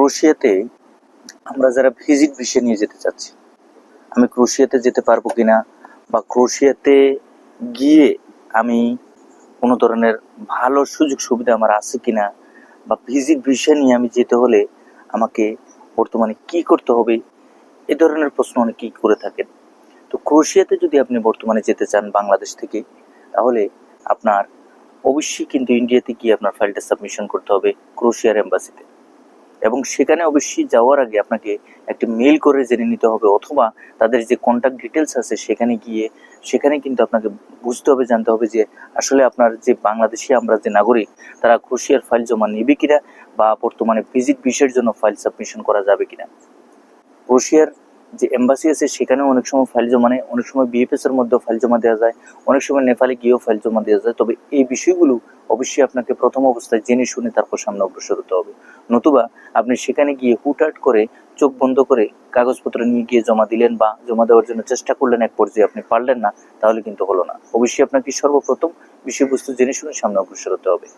ক্রোশিয়াতে আমরা যারা visit visa নিয়ে যেতে চাচ্ছি, আমি ক্রোশিয়াতে যেতে পারব কিনা বা ক্রোশিয়াতে গিয়ে আমি কোনো ধরনের ভালো সুযোগ সুবিধা আমার আছে কিনা বা ভিজিট ভিসা নিয়ে আমি যেতে হলে আমাকে বর্তমানে কি করতে হবে, এ ধরনের প্রশ্ন অনেকেই করে থাকেন। তো ক্রোশিয়াতে যদি আপনি বর্তমানে যেতে চান বাংলাদেশ থেকে, তাহলে আপনার অবশ্যই কিন্তু ইন্ডিয়াতে গিয়ে আপনার ফাইলটা সাবমিশন করতে হবে ক্রোশিয়ার এম্বাসিতে। এবং সেখানে অবশ্যই যাওয়ার আগে আপনাকে একটি মেল করে জেনে নিতে হবে অথবা তাদের যে কন্ট্যাক্ট ডিটেলস আছে সেখানে গিয়ে, সেখানে কিন্তু আপনাকে বুঝতে হবে, জানতে হবে যে আসলে আপনার যে বাংলাদেশি আমরা যে নাগরিক, তারা ক্রোশিয়ার ফাইল জমা নেবে কিনা বা বর্তমানে ভিজিট ভিসার জন্য ফাইল সাবমিশন করা যাবে কিনা। ক্রোশিয়ার যে এম্বাসি আছে সেখানেও অনেক সময় ফাইল জমা নেয়, অনেক সময় বিএফএস এর মধ্যেও ফাইল জমা দেওয়া যায়, অনেক সময় নেপালে গিয়েও ফাইল জমা দেওয়া যায়। তবে এই বিষয়গুলো অবশ্যই আপনাকে প্রথম অবস্থায় জেনে শুনে তারপর সামনে অগ্রসর হতে হবে। নতুবা আপনি সেখানে গিয়ে হুটহাট করে চোখ বন্ধ করে কাগজপত্র নিয়ে গিয়ে জমা দিলেন বা জমা দেওয়ার জন্য চেষ্টা করলেন এক পর্যায়ে আপনি পারলেন না, তাহলে কিন্তু হলো না। অবশ্যই আপনাকে সর্বপ্রথম বিষয়বস্তু জেনে শুনে সামনে অগ্রসর হতে হবে।